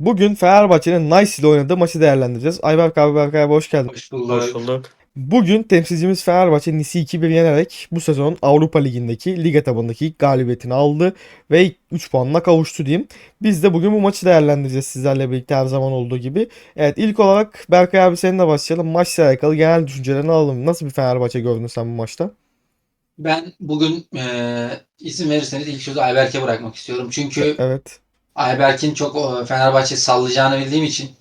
Bugün Fenerbahçe'nin Nice ile oynadığı maçı değerlendireceğiz. Ayberk abi Berkay abi hoş geldin. Hoş bulduk. Hoş bulduk. Bugün temsilcimiz Fenerbahçe Nice'i 2-1 yenerek bu sezon Avrupa Ligi'ndeki lig etabındaki ilk galibiyetini aldı ve 3 puanla kavuştu diyeyim. Biz de bugün bu maçı değerlendireceğiz sizlerle birlikte her zaman olduğu gibi. Evet ilk olarak Berkay abi seninle başlayalım. Maçla alakalı genel düşüncelerini alalım. Nasıl bir Fenerbahçe gördün sen bu maçta? Ben bugün eee izin verirseniz ilk sözü Ayberk'e bırakmak istiyorum. Çünkü Evet. Ayberk'in çok o, Fenerbahçe sallayacağını bildiğim için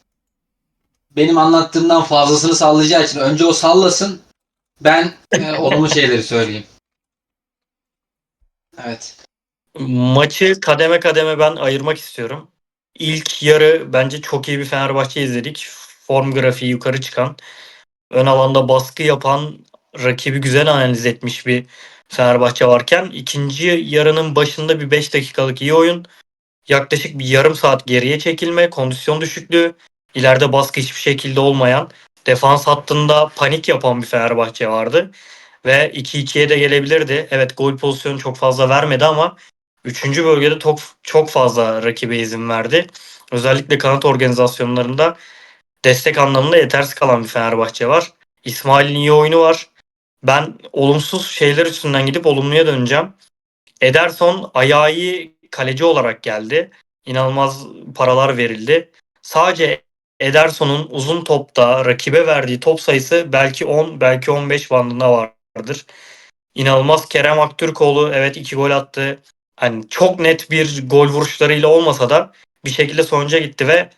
benim anlattığımdan fazlasını sallayacağı için önce o sallasın ben eee, olumlu şeyleri söyleyeyim. Evet. Maçı kademe kademe ben ayırmak istiyorum. İlk yarı bence çok iyi bir Fenerbahçe izledik. Form grafiği yukarı çıkan, ön alanda baskı yapan, rakibi güzel analiz etmiş bir Fenerbahçe varken ikinci yarının başında bir 5 dakikalık iyi oyun, yaklaşık bir yarım saat geriye çekilme, kondisyon düşüklüğü, ileride baskı hiçbir şekilde olmayan, defans hattında panik yapan bir Fenerbahçe vardı. Ve 2-2'ye de gelebilirdi. Evet gol pozisyonu çok fazla vermedi ama Üçüncü bölgede çok, çok fazla rakibe izin verdi. Özellikle kanat organizasyonlarında destek anlamında yetersiz kalan bir Fenerbahçe var. İsmail'in iyi oyunu var. Ben olumsuz şeyler üstünden gidip olumluya döneceğim. Ederson ayağı kaleci olarak geldi. İnanılmaz paralar verildi. Sadece Ederson'un uzun topta rakibe verdiği top sayısı belki 10 belki 15 bandında vardır. İnanılmaz Kerem Aktürkoğlu evet iki gol attı hani çok net bir gol vuruşlarıyla olmasa da bir şekilde sonuca gitti ve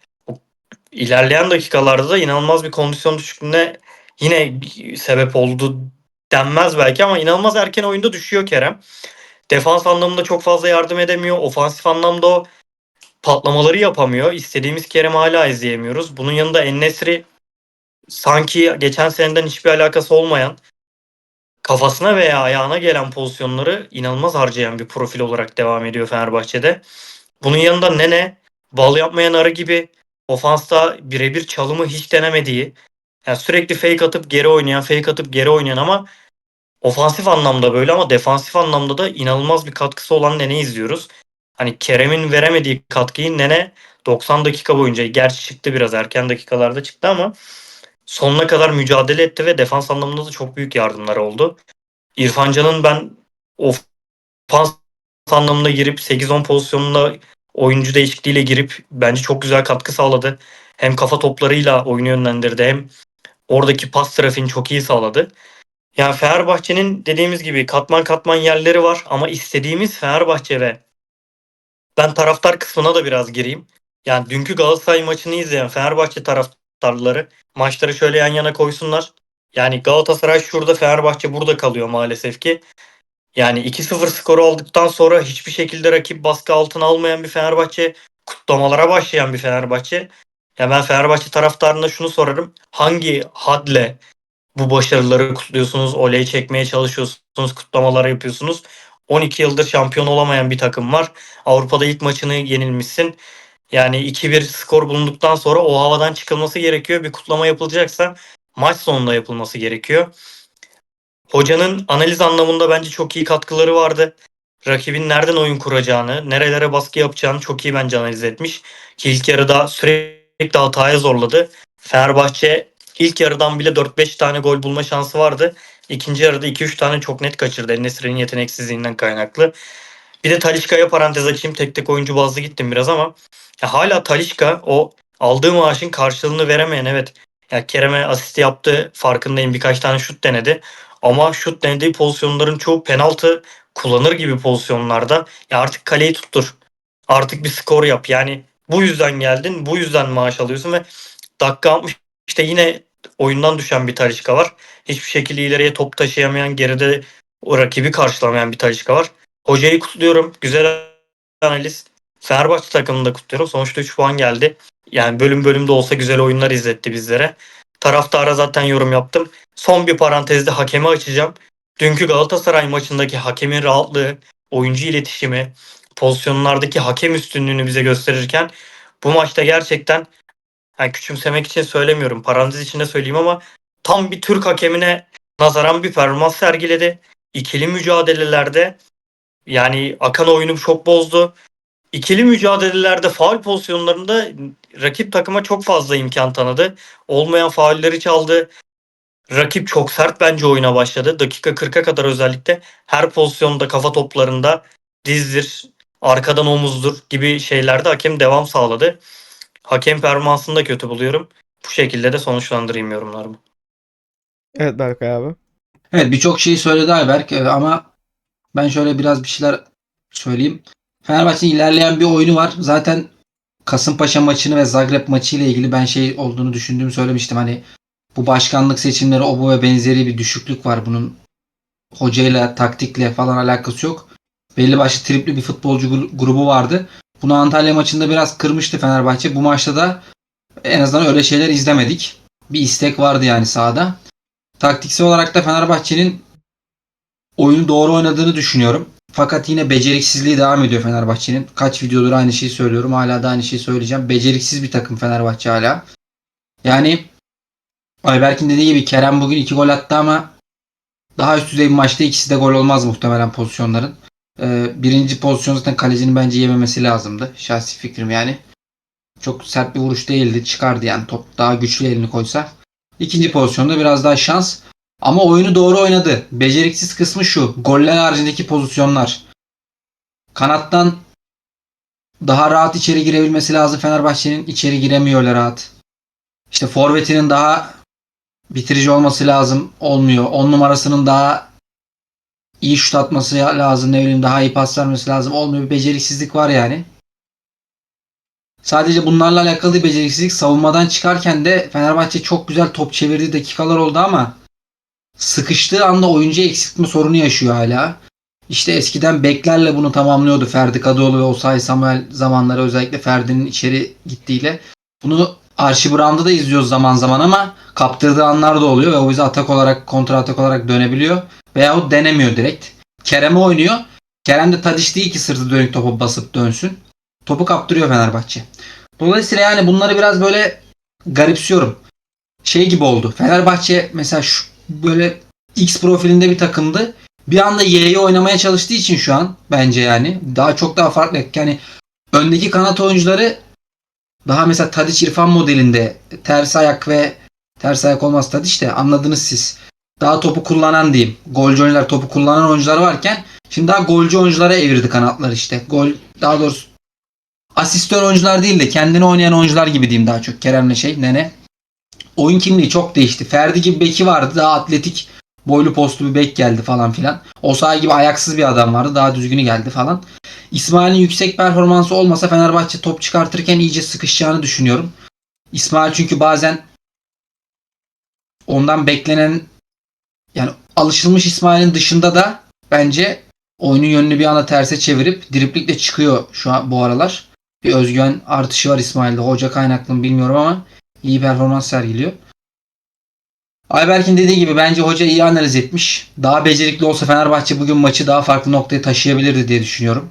ilerleyen dakikalarda da inanılmaz bir kondisyon düşüklüğüne yine sebep oldu denmez belki ama inanılmaz erken oyunda düşüyor Kerem. Defans anlamında çok fazla yardım edemiyor. Ofansif anlamda o patlamaları yapamıyor. İstediğimiz Kerem'i hala izleyemiyoruz. Bunun yanında Ennesri sanki geçen seneden hiçbir alakası olmayan kafasına veya ayağına gelen pozisyonları inanılmaz harcayan bir profil olarak devam ediyor Fenerbahçe'de. Bunun yanında Nene, bal yapmayan arı gibi ofansta birebir çalımı hiç denemediği, yani sürekli fake atıp geri oynayan, fake atıp geri oynayan ama ofansif anlamda böyle ama defansif anlamda da inanılmaz bir katkısı olan Nene izliyoruz. Hani Kerem'in veremediği katkıyı Nene 90 dakika boyunca gerçi çıktı biraz erken dakikalarda çıktı ama sonuna kadar mücadele etti ve defans anlamında da çok büyük yardımları oldu. İrfan Can'ın ben ofans anlamında girip 8-10 pozisyonunda oyuncu değişikliğiyle girip bence çok güzel katkı sağladı. Hem kafa toplarıyla oyunu yönlendirdi hem oradaki pas trafiğini çok iyi sağladı. Yani Fenerbahçe'nin dediğimiz gibi katman katman yerleri var ama istediğimiz Fenerbahçe ve ben taraftar kısmına da biraz gireyim. Yani dünkü Galatasaray maçını izleyen Fenerbahçe taraftarları maçları şöyle yan yana koysunlar. Yani Galatasaray şurada Fenerbahçe burada kalıyor maalesef ki. Yani 2-0 skoru aldıktan sonra hiçbir şekilde rakip baskı altına almayan bir Fenerbahçe, kutlamalara başlayan bir Fenerbahçe. Ya ben Fenerbahçe taraftarına şunu sorarım. Hangi hadle bu başarıları kutluyorsunuz, oley çekmeye çalışıyorsunuz, kutlamalar yapıyorsunuz? 12 yıldır şampiyon olamayan bir takım var. Avrupa'da ilk maçını yenilmişsin. Yani 2-1 skor bulunduktan sonra o havadan çıkılması gerekiyor. Bir kutlama yapılacaksa maç sonunda yapılması gerekiyor. Hocanın analiz anlamında bence çok iyi katkıları vardı. Rakibin nereden oyun kuracağını, nerelere baskı yapacağını çok iyi bence analiz etmiş. Ki ilk yarıda sürekli hataya zorladı. Fenerbahçe ilk yarıdan bile 4-5 tane gol bulma şansı vardı. İkinci yarıda 2-3 tane çok net kaçırdı. Enes'in yeteneksizliğinden kaynaklı. Bir de Talişka'ya parantez açayım. Tek tek oyuncu bazlı gittim biraz ama ya hala Talişka o aldığı maaşın karşılığını veremeyen evet. Ya Kerem'e asist yaptı. Farkındayım. Birkaç tane şut denedi. Ama şut denediği pozisyonların çoğu penaltı kullanır gibi pozisyonlarda. Ya artık kaleyi tuttur. Artık bir skor yap. Yani bu yüzden geldin. Bu yüzden maaş alıyorsun ve dakika 60 işte yine oyundan düşen bir Talişka var. Hiçbir şekilde ileriye top taşıyamayan, geride o rakibi karşılamayan bir Talişka var. Hocayı kutluyorum. Güzel analiz. Fenerbahçe takımını da kutluyorum. Sonuçta 3 puan geldi. Yani bölüm bölümde olsa güzel oyunlar izletti bizlere. Taraftara zaten yorum yaptım. Son bir parantezde hakemi açacağım. Dünkü Galatasaray maçındaki hakemin rahatlığı, oyuncu iletişimi, pozisyonlardaki hakem üstünlüğünü bize gösterirken bu maçta gerçekten yani küçümsemek için söylemiyorum. Parantez içinde söyleyeyim ama tam bir Türk hakemine nazaran bir performans sergiledi. İkili mücadelelerde yani akan oyunu çok bozdu. ikili mücadelelerde faul pozisyonlarında rakip takıma çok fazla imkan tanıdı. Olmayan faulleri çaldı. Rakip çok sert bence oyuna başladı. Dakika 40'a kadar özellikle her pozisyonda kafa toplarında dizdir, arkadan omuzdur gibi şeylerde hakem devam sağladı. Hakem performansını da kötü buluyorum. Bu şekilde de sonuçlandırayım yorumlarımı. Evet Berkay abi. Evet birçok şeyi söyledi Ayberk e, ama ben şöyle biraz bir şeyler söyleyeyim. Fenerbahçe'nin ilerleyen bir oyunu var. Zaten Kasımpaşa maçını ve Zagreb maçı ile ilgili ben şey olduğunu düşündüğümü söylemiştim. Hani bu başkanlık seçimleri o bu ve benzeri bir düşüklük var. Bunun hocayla, taktikle falan alakası yok. Belli başlı tripli bir futbolcu gru- grubu vardı. Bunu Antalya maçında biraz kırmıştı Fenerbahçe. Bu maçta da en azından öyle şeyler izlemedik. Bir istek vardı yani sahada. Taktiksel olarak da Fenerbahçe'nin oyunu doğru oynadığını düşünüyorum. Fakat yine beceriksizliği devam ediyor Fenerbahçe'nin. Kaç videodur aynı şeyi söylüyorum. Hala da aynı şeyi söyleyeceğim. Beceriksiz bir takım Fenerbahçe hala. Yani Ayberk'in dediği gibi Kerem bugün iki gol attı ama daha üst düzey bir maçta ikisi de gol olmaz muhtemelen pozisyonların. Ee, birinci pozisyon zaten kalecinin bence yememesi lazımdı. Şahsi fikrim yani. Çok sert bir vuruş değildi. Çıkardı yani top daha güçlü elini koysa. İkinci pozisyonda biraz daha şans. Ama oyunu doğru oynadı. Beceriksiz kısmı şu. Goller haricindeki pozisyonlar. Kanattan daha rahat içeri girebilmesi lazım Fenerbahçe'nin. içeri giremiyor öyle rahat. İşte forvetinin daha bitirici olması lazım. Olmuyor. 10 numarasının daha iyi şut atması lazım. Ne bileyim daha iyi pas vermesi lazım. Olmuyor. Bir beceriksizlik var yani. Sadece bunlarla alakalı bir beceriksizlik. Savunmadan çıkarken de Fenerbahçe çok güzel top çevirdiği dakikalar oldu ama sıkıştığı anda oyuncu eksiltme sorunu yaşıyor hala. İşte eskiden beklerle bunu tamamlıyordu Ferdi Kadıoğlu ve Osay Samuel zamanları özellikle Ferdi'nin içeri gittiğiyle. Bunu Archie Brown'da da izliyoruz zaman zaman ama kaptırdığı anlar da oluyor ve o yüzden atak olarak kontra atak olarak dönebiliyor. Veyahut denemiyor direkt. Kerem'e oynuyor. Kerem de Tadiş değil ki sırtı dönük topu basıp dönsün. Topu kaptırıyor Fenerbahçe. Dolayısıyla yani bunları biraz böyle garipsiyorum. Şey gibi oldu. Fenerbahçe mesela şu böyle X profilinde bir takımdı. Bir anda Y'yi oynamaya çalıştığı için şu an bence yani daha çok daha farklı. Yani öndeki kanat oyuncuları daha mesela Tadiç İrfan modelinde ters ayak ve ters ayak olmaz Tadiç de anladınız siz. Daha topu kullanan diyeyim. Golcü oyuncular topu kullanan oyuncular varken şimdi daha golcü oyunculara evirdi kanatlar işte. Gol daha doğrusu asistör oyuncular değil de kendini oynayan oyuncular gibi diyeyim daha çok. Kerem'le şey Nene. Oyun kimliği çok değişti. Ferdi gibi beki vardı. Daha atletik boylu postlu bir bek geldi falan filan. Osayi gibi ayaksız bir adam vardı. Daha düzgünü geldi falan. İsmail'in yüksek performansı olmasa Fenerbahçe top çıkartırken iyice sıkışacağını düşünüyorum. İsmail çünkü bazen ondan beklenen yani alışılmış İsmail'in dışında da bence oyunun yönünü bir anda terse çevirip driplikle çıkıyor şu an bu aralar. Bir özgüven artışı var İsmail'de. Hoca kaynaklı mı bilmiyorum ama iyi performans sergiliyor. Ayberk'in dediği gibi bence hoca iyi analiz etmiş. Daha becerikli olsa Fenerbahçe bugün maçı daha farklı noktaya taşıyabilirdi diye düşünüyorum.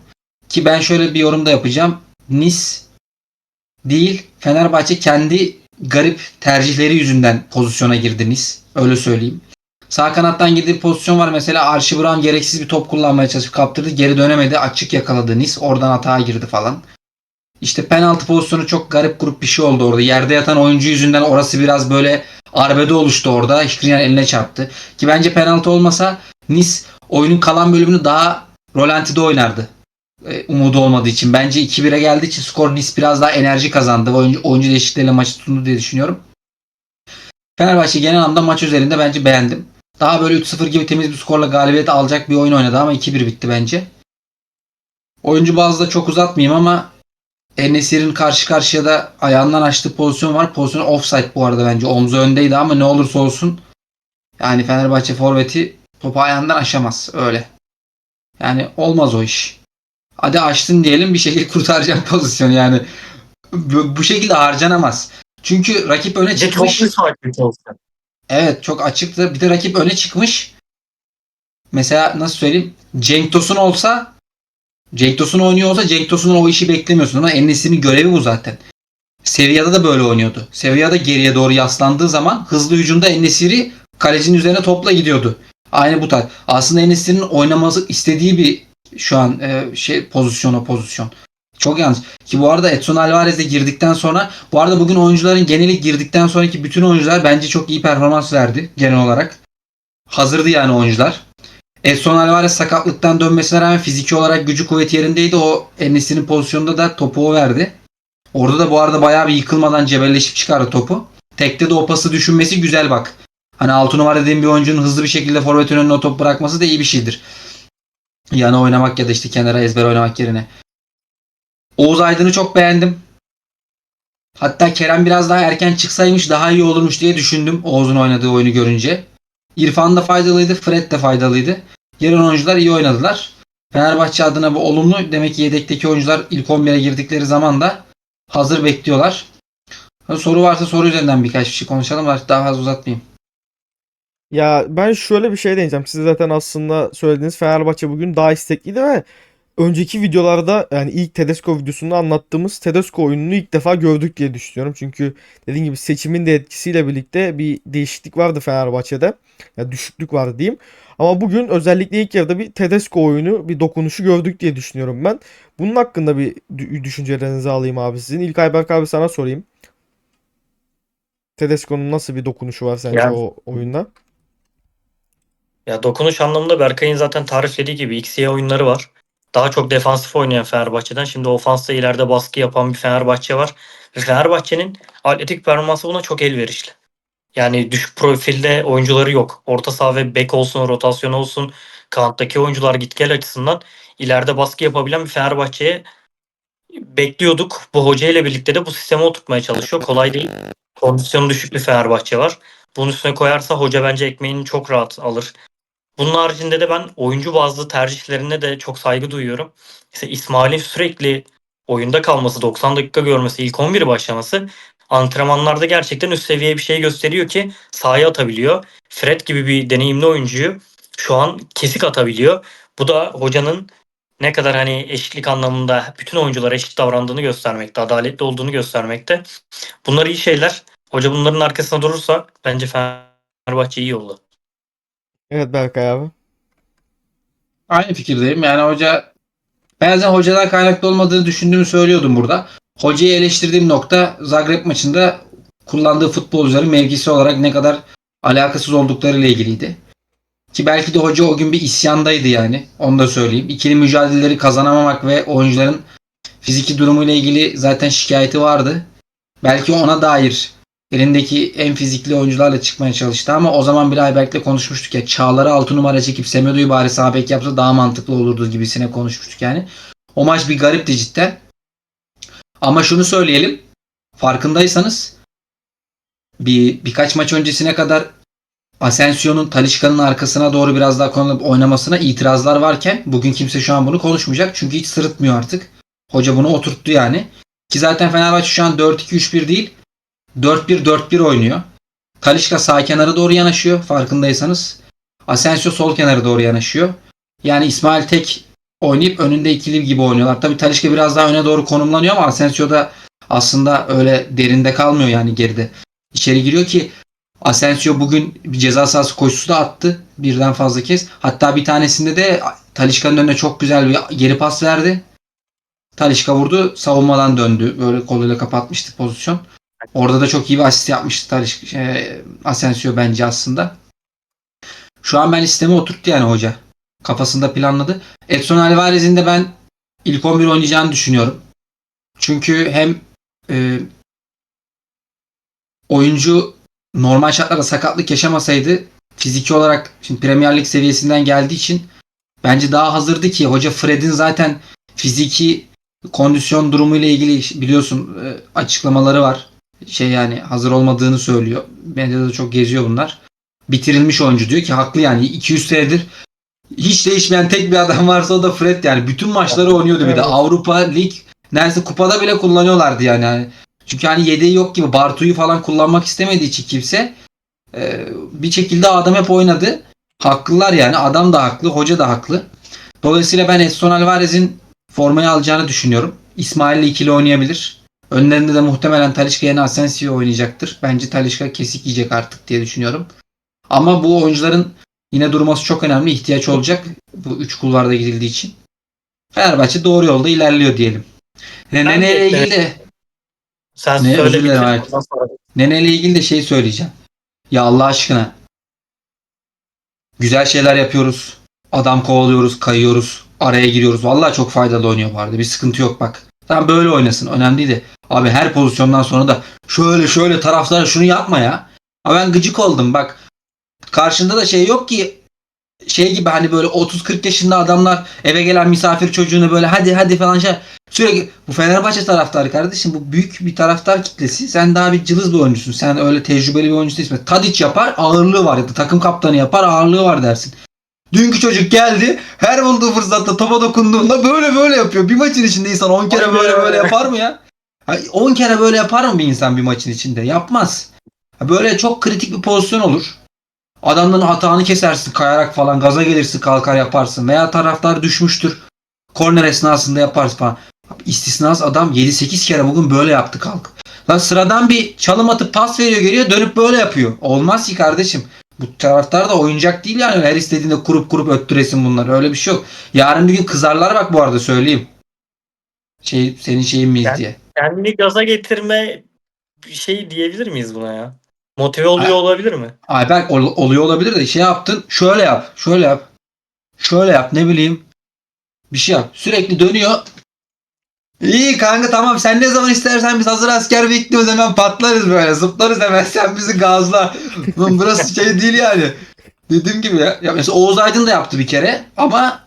Ki ben şöyle bir yorum da yapacağım. Nis değil Fenerbahçe kendi garip tercihleri yüzünden pozisyona girdi Nis. Öyle söyleyeyim. Sağ kanattan girdiği pozisyon var. Mesela Archie Brown gereksiz bir top kullanmaya çalışıp kaptırdı. Geri dönemedi. Açık yakaladı Nis. Oradan hata girdi falan. İşte penaltı pozisyonu çok garip grup bir şey oldu orada. Yerde yatan oyuncu yüzünden orası biraz böyle arbede oluştu orada. Şikriyan eline çarptı. Ki bence penaltı olmasa Nis oyunun kalan bölümünü daha rolantide oynardı. E, umudu olmadığı için. Bence 2-1'e geldiği için skor Nis biraz daha enerji kazandı. Oyuncu, oyuncu değişiklikleriyle maçı tutundu diye düşünüyorum. Fenerbahçe genel anlamda maç üzerinde bence beğendim. Daha böyle 3-0 gibi temiz bir skorla galibiyet alacak bir oyun oynadı ama 2-1 bitti bence. Oyuncu bazda çok uzatmayayım ama Enesir'in karşı karşıya da ayağından açtığı pozisyon var. Pozisyon offside bu arada bence. Omzu öndeydi ama ne olursa olsun yani Fenerbahçe forveti topu ayağından aşamaz. Öyle. Yani olmaz o iş. Hadi açtın diyelim bir şekilde kurtaracağım pozisyonu yani. Bu, bu şekilde harcanamaz. Çünkü rakip öne de çok çıkmış. müsait pozisyon. Evet çok açıktı. Bir de rakip öne çıkmış. Mesela nasıl söyleyeyim? Cenk Tosun olsa Cenk Tosun oynuyor olsa Cenk Tosun'un o işi beklemiyorsun ama Enes'in görevi bu zaten. Sevilla'da da böyle oynuyordu. Sevilla'da geriye doğru yaslandığı zaman hızlı hücumda Enesiri kalecinin üzerine topla gidiyordu. Aynı bu tarz. Aslında Enesir'in oynaması istediği bir şu an e, şey pozisyon o pozisyon. Çok yanlış. Ki bu arada Edson Alvarez de girdikten sonra bu arada bugün oyuncuların geneli girdikten sonraki bütün oyuncular bence çok iyi performans verdi genel olarak. Hazırdı yani oyuncular. Edson Alvarez sakatlıktan dönmesine rağmen fiziki olarak gücü kuvveti yerindeydi. O Enes'inin pozisyonunda da topu o verdi. Orada da bu arada bayağı bir yıkılmadan cebelleşip çıkardı topu. Tekte de o pası düşünmesi güzel bak. Hani 6 numara dediğim bir oyuncunun hızlı bir şekilde forvetin önüne o topu bırakması da iyi bir şeydir. Yana oynamak ya da işte kenara ezber oynamak yerine. Oğuz Aydın'ı çok beğendim. Hatta Kerem biraz daha erken çıksaymış daha iyi olurmuş diye düşündüm Oğuz'un oynadığı oyunu görünce. İrfan da faydalıydı, Fred de faydalıydı. Diğer oyuncular iyi oynadılar. Fenerbahçe adına bu olumlu. Demek ki yedekteki oyuncular ilk 11'e girdikleri zaman da hazır bekliyorlar. Soru varsa soru üzerinden birkaç bir şey konuşalım. Artık daha fazla uzatmayayım. Ya ben şöyle bir şey deneyeceğim. Siz zaten aslında söylediğiniz Fenerbahçe bugün daha istekliydi ve önceki videolarda yani ilk Tedesco videosunda anlattığımız Tedesco oyununu ilk defa gördük diye düşünüyorum. Çünkü dediğim gibi seçimin de etkisiyle birlikte bir değişiklik vardı Fenerbahçe'de. Ya düşüklük vardı diyeyim. Ama bugün özellikle ilk yarıda bir Tedesco oyunu, bir dokunuşu gördük diye düşünüyorum ben. Bunun hakkında bir dü- düşüncelerinizi alayım abi sizin. İlk Ayberk abi sana sorayım. Tedesco'nun nasıl bir dokunuşu var sence Yani- o oyunda? Ya dokunuş anlamında Berkay'ın zaten tariflediği gibi XY oyunları var. Daha çok defansif oynayan Fenerbahçe'den. Şimdi ofansta ileride baskı yapan bir Fenerbahçe var. Fenerbahçe'nin atletik performansı buna çok elverişli. Yani düşük profilde oyuncuları yok. Orta saha ve bek olsun, rotasyon olsun, kanattaki oyuncular git gel açısından ileride baskı yapabilen bir Fenerbahçe'ye bekliyorduk. Bu hoca ile birlikte de bu sisteme oturtmaya çalışıyor. Kolay değil. Kondisyonu düşük bir Fenerbahçe var. Bunun üstüne koyarsa hoca bence ekmeğini çok rahat alır. Bunun haricinde de ben oyuncu bazlı tercihlerine de çok saygı duyuyorum. İşte İsmail'in sürekli oyunda kalması, 90 dakika görmesi, ilk 11'i başlaması antrenmanlarda gerçekten üst seviye bir şey gösteriyor ki sahaya atabiliyor. Fred gibi bir deneyimli oyuncuyu şu an kesik atabiliyor. Bu da hocanın ne kadar hani eşitlik anlamında bütün oyunculara eşit davrandığını göstermekte, adaletli olduğunu göstermekte. Bunlar iyi şeyler. Hoca bunların arkasında durursa bence Fenerbahçe iyi oldu. Evet Berkay abi. Aynı fikirdeyim. Yani hoca ben zaten hocadan kaynaklı olmadığını düşündüğümü söylüyordum burada. Hocayı eleştirdiğim nokta Zagreb maçında kullandığı futbolcuların mevkisi olarak ne kadar alakasız oldukları ile ilgiliydi. Ki belki de hoca o gün bir isyandaydı yani. Onu da söyleyeyim. İkili mücadeleleri kazanamamak ve oyuncuların fiziki durumuyla ilgili zaten şikayeti vardı. Belki ona dair elindeki en fizikli oyuncularla çıkmaya çalıştı ama o zaman bile Ayberk'le konuşmuştuk ya Çağlar'ı 6 numara çekip Semedo'yu bari sağ bek yapsa daha mantıklı olurdu gibisine konuşmuştuk yani. O maç bir garipti cidden. Ama şunu söyleyelim. Farkındaysanız bir birkaç maç öncesine kadar Asensio'nun Talişka'nın arkasına doğru biraz daha konulup oynamasına itirazlar varken bugün kimse şu an bunu konuşmayacak. Çünkü hiç sırıtmıyor artık. Hoca bunu oturttu yani. Ki zaten Fenerbahçe şu an 4-2-3-1 değil 4-1-4-1 oynuyor. Talişka sağ kenara doğru yanaşıyor farkındaysanız. Asensio sol kenara doğru yanaşıyor. Yani İsmail tek oynayıp önünde ikili gibi oynuyorlar. Tabii Talişka biraz daha öne doğru konumlanıyor ama Asensio da aslında öyle derinde kalmıyor yani geride. İçeri giriyor ki Asensio bugün bir ceza sahası koşusu da attı birden fazla kez. Hatta bir tanesinde de Talişka'nın önüne çok güzel bir geri pas verdi. Talişka vurdu, savunmadan döndü. Böyle koluyla kapatmıştı pozisyon. Orada da çok iyi bir asist yapmıştı Taliş, şey, Asensio bence aslında. Şu an ben sistemi oturttu yani hoca. Kafasında planladı. Edson Alvarez'in de ben ilk 11 oynayacağını düşünüyorum. Çünkü hem e, oyuncu normal şartlarda sakatlık yaşamasaydı fiziki olarak şimdi Premier Lig seviyesinden geldiği için bence daha hazırdı ki hoca Fred'in zaten fiziki kondisyon durumu ile ilgili biliyorsun e, açıklamaları var. Şey yani hazır olmadığını söylüyor. Medyada da çok geziyor bunlar. Bitirilmiş oyuncu diyor ki haklı yani 200 senedir hiç değişmeyen tek bir adam varsa o da Fred yani. Bütün maçları oynuyordu bir de. Avrupa Lig neredeyse kupada bile kullanıyorlardı yani. yani. Çünkü hani yedeği yok gibi Bartu'yu falan kullanmak istemediği için kimse e, bir şekilde adam hep oynadı. Haklılar yani. Adam da haklı, hoca da haklı. Dolayısıyla ben Edson Alvarez'in formayı alacağını düşünüyorum. İsmail'le ikili oynayabilir. Önlerinde de muhtemelen Talişka yerine Asensio oynayacaktır. Bence Talişka kesik yiyecek artık diye düşünüyorum. Ama bu oyuncuların yine durması çok önemli. ihtiyaç olacak. Bu üç kulvarda gidildiği için. Fenerbahçe doğru yolda ilerliyor diyelim. Nene ile ilgili de Sen Ne, söyle dilerim, Nene ile ilgili de şey söyleyeceğim. Ya Allah aşkına. Güzel şeyler yapıyoruz. Adam kovalıyoruz, kayıyoruz, araya giriyoruz. Vallahi çok faydalı oynuyor bu arada. Bir sıkıntı yok bak. Tamam böyle oynasın. Önemli değil de. Abi her pozisyondan sonra da şöyle şöyle taraflara şunu yapma ya. Ama ben gıcık oldum bak. Karşında da şey yok ki şey gibi hani böyle 30-40 yaşında adamlar eve gelen misafir çocuğunu böyle hadi hadi falan şey sürekli bu Fenerbahçe taraftarı kardeşim bu büyük bir taraftar kitlesi. Sen daha bir cılız bir oyuncusun. Sen öyle tecrübeli bir oyuncu değilsin. Tadic yapar ağırlığı var ya da takım kaptanı yapar ağırlığı var dersin. Dünkü çocuk geldi her bulduğu fırsatta topa dokunduğunda böyle böyle yapıyor. Bir maçın içinde insan 10 kere böyle öyle. böyle yapar mı ya? Ha, 10 kere böyle yapar mı bir insan bir maçın içinde? Yapmaz. Böyle çok kritik bir pozisyon olur. Adamların hatanı kesersin kayarak falan gaza gelirsin kalkar yaparsın. Veya taraftar düşmüştür. Korner esnasında yaparsın falan. İstisnas adam 7-8 kere bugün böyle yaptı kalk. Lan sıradan bir çalım atıp pas veriyor geliyor dönüp böyle yapıyor. Olmaz ki kardeşim. Bu taraftar da oyuncak değil yani. Her istediğinde kurup kurup öttüresin bunları. Öyle bir şey yok. Yarın bir gün kızarlar bak bu arada söyleyeyim. Şey, senin şeyin miyiz Yani- diye. Kendini gaza getirme bir şey diyebilir miyiz buna ya? Motive oluyor Ay- olabilir mi? Ayberk ol- oluyor olabilir de şey yaptın şöyle yap şöyle yap şöyle yap ne bileyim bir şey yap sürekli dönüyor İyi kanka tamam. Sen ne zaman istersen biz hazır asker bekliyoruz. Hemen patlarız böyle. Zıplarız hemen. Sen bizi gazla. Lan burası şey değil yani. Dediğim gibi ya, ya mesela Oğuz Aydın da yaptı bir kere. Ama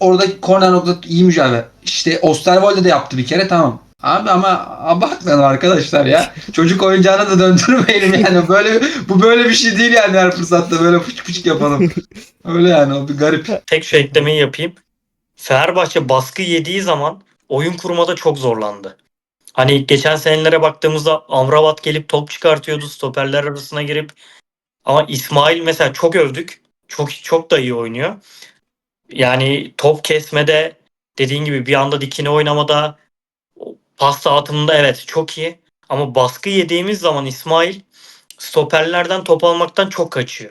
orada korner nokta iyi mücadele. İşte Osterwolde de yaptı bir kere. Tamam. Abi ama abartmayalım arkadaşlar ya. Çocuk oyuncağına da döndürmeyelim yani. Böyle bu böyle bir şey değil yani her fırsatta. Böyle fıçık fıçık yapalım. Öyle yani. O bir garip. Tek şu eklemeyi yapayım. Fenerbahçe baskı yediği zaman oyun kurmada çok zorlandı. Hani geçen senelere baktığımızda Amrabat gelip top çıkartıyordu stoperler arasına girip ama İsmail mesela çok övdük. Çok çok da iyi oynuyor. Yani top kesmede dediğin gibi bir anda dikine oynamada pas dağıtımında evet çok iyi. Ama baskı yediğimiz zaman İsmail stoperlerden top almaktan çok kaçıyor.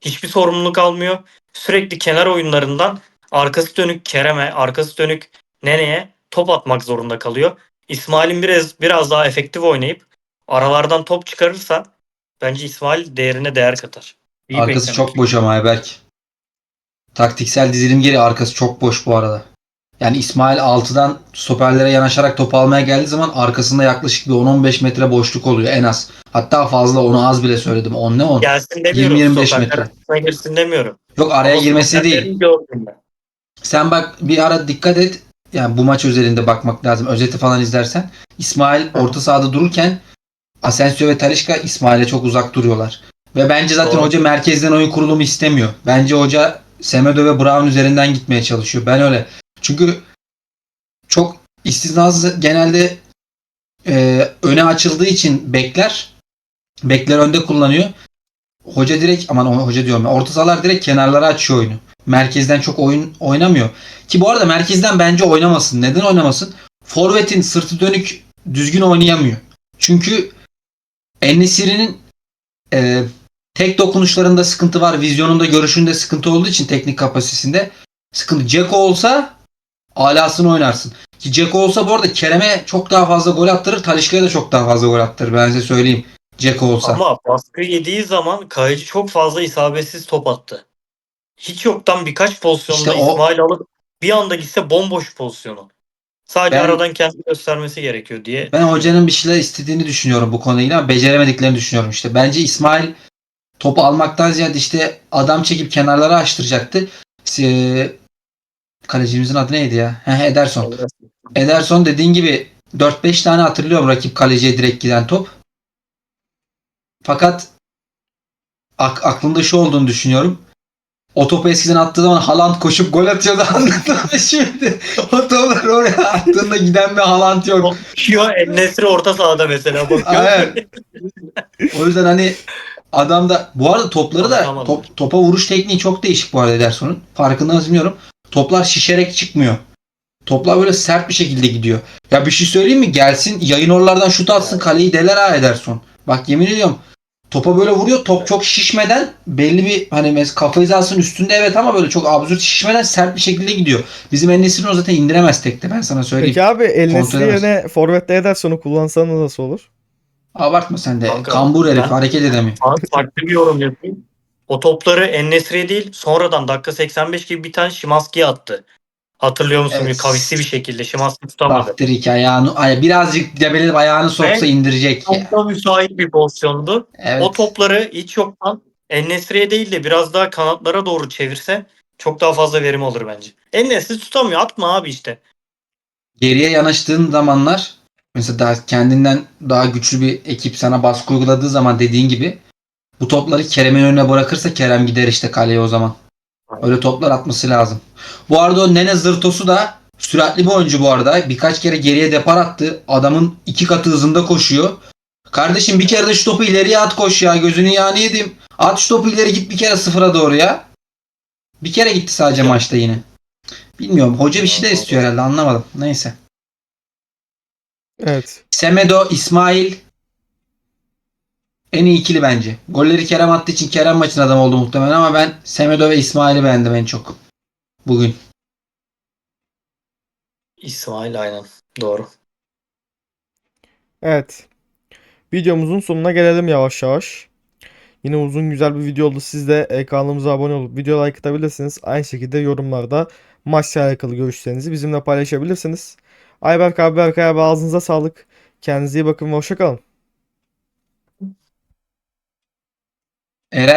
Hiçbir sorumluluk almıyor. Sürekli kenar oyunlarından arkası dönük Kerem'e, arkası dönük Nene'ye top atmak zorunda kalıyor. İsmail'in biraz biraz daha efektif oynayıp aralardan top çıkarırsa bence İsmail değerine değer katar. İyi Arkası beklemek. çok boş ama Ayberk. Taktiksel dizilim geri arkası çok boş bu arada. Yani İsmail 6'dan stoperlere yanaşarak top almaya geldiği zaman arkasında yaklaşık bir 10-15 metre boşluk oluyor en az. Hatta fazla onu az bile söyledim. 10 ne 10? Gelsin demiyorum. 20-25 stoperler metre. girsin demiyorum. Yok araya Ama girmesi değil. Sen bak bir ara dikkat et. Yani bu maç özelinde bakmak lazım. Özeti falan izlersen. İsmail orta sahada dururken Asensio ve Talişka İsmail'e çok uzak duruyorlar. Ve bence zaten Doğru. hoca merkezden oyun kurulumu istemiyor. Bence hoca Semedo ve Brown üzerinden gitmeye çalışıyor. Ben öyle. Çünkü çok istisnasız genelde e, öne açıldığı için bekler bekler önde kullanıyor. Hoca direkt aman hoca diyorum ya, orta sahalar direkt kenarlara açıyor oyunu. Merkezden çok oyun oynamıyor. Ki bu arada merkezden bence oynamasın. Neden oynamasın? Forvet'in sırtı dönük düzgün oynayamıyor. Çünkü Enesiri'nin e, tek dokunuşlarında sıkıntı var. Vizyonunda, görüşünde sıkıntı olduğu için teknik kapasitesinde sıkıntı. Ceko olsa alasını oynarsın. Ki Ceko olsa bu arada Kerem'e çok daha fazla gol attırır. Talişka'ya da çok daha fazla gol attırır. Ben size söyleyeyim. Ceko olsa. Ama baskı yediği zaman Kayıcı çok fazla isabetsiz top attı. Hiç yoktan birkaç pozisyonda İşte o- İsmail alıp bir anda gitse bomboş pozisyonu. Sadece Ben- aradan kendini göstermesi gerekiyor diye. Ben hocanın bir şeyler istediğini düşünüyorum bu konuyla ama beceremediklerini düşünüyorum işte. Bence İsmail topu almaktan ziyade işte adam çekip kenarlara açtıracaktı. Ee, kalecimizin adı neydi ya? Ederson. Ederson dediğin gibi 4-5 tane hatırlıyorum rakip kaleciye direkt giden top. Fakat ak- aklımda şu olduğunu düşünüyorum. O topu eskiden attığı zaman Haaland koşup gol atıyordu anladın Şimdi o topları oraya attığında giden bir Haaland yok. Düşüyor Ennesri orta sahada mesela bakıyor. O yüzden hani adam da bu arada topları da top, topa vuruş tekniği çok değişik bu arada Ederson'un. Farkında bilmiyorum. Toplar şişerek çıkmıyor. Toplar böyle sert bir şekilde gidiyor. Ya bir şey söyleyeyim mi? Gelsin yayın oralardan şut atsın kaleyi deler ha Ederson. Bak yemin ediyorum topa böyle vuruyor. Top çok şişmeden belli bir hani mes kafa hizasının üstünde evet ama böyle çok absürt şişmeden sert bir şekilde gidiyor. Bizim Enes'in o zaten indiremez tekte ben sana söyleyeyim. Peki abi edemez. yerine Forvet'te Ederson'u kullansan nasıl olur? Abartma sen de. Kanka, Kambur herif ben- hareket edemiyor. Farklı bir yorum yapayım. O topları Ennesri'ye değil sonradan dakika 85 gibi bir tane Şimanski'ye attı. Hatırlıyor musun? Evet. Bir kavisli bir şekilde Şimanski tutamadı. Baktır iki ayağını ay, birazcık debeleyip ayağını soksa Ve- indirecek da müsait bir pozisyondu. Evet. O topları hiç yoktan Ennesri'ye değil de biraz daha kanatlara doğru çevirse çok daha fazla verim olur bence. Ennesri tutamıyor. Atma abi işte. geriye yanaştığın zamanlar mesela daha kendinden daha güçlü bir ekip sana baskı uyguladığı zaman dediğin gibi bu topları Kerem'in önüne bırakırsa Kerem gider işte kaleye o zaman. Öyle toplar atması lazım. Bu arada o Nene Zırtosu da süratli bir oyuncu bu arada. Birkaç kere geriye depar attı. Adamın iki katı hızında koşuyor. Kardeşim bir kere de şu topu ileriye at koş ya. Gözünü yağını yedim. At şu topu ileri git bir kere sıfıra doğru ya. Bir kere gitti sadece Ya. maçta yine. Bilmiyorum. Hoca bir şey de istiyor herhalde anlamadım. Neyse. Evet. Semedo, İsmail en iyi ikili bence. Golleri Kerem attığı için Kerem maçın adamı oldu muhtemelen ama ben Semedo ve İsmail'i beğendim en çok. Bugün. İsmail aynen. Doğru. Evet. Videomuzun sonuna gelelim yavaş yavaş. Yine uzun güzel bir video oldu. Siz de kanalımıza abone olup video like atabilirsiniz. Aynı şekilde yorumlarda maçla alakalı görüşlerinizi bizimle paylaşabilirsiniz. Ayberk abi Berkay abi ağzınıza sağlık. Kendinize iyi bakın ve hoşça era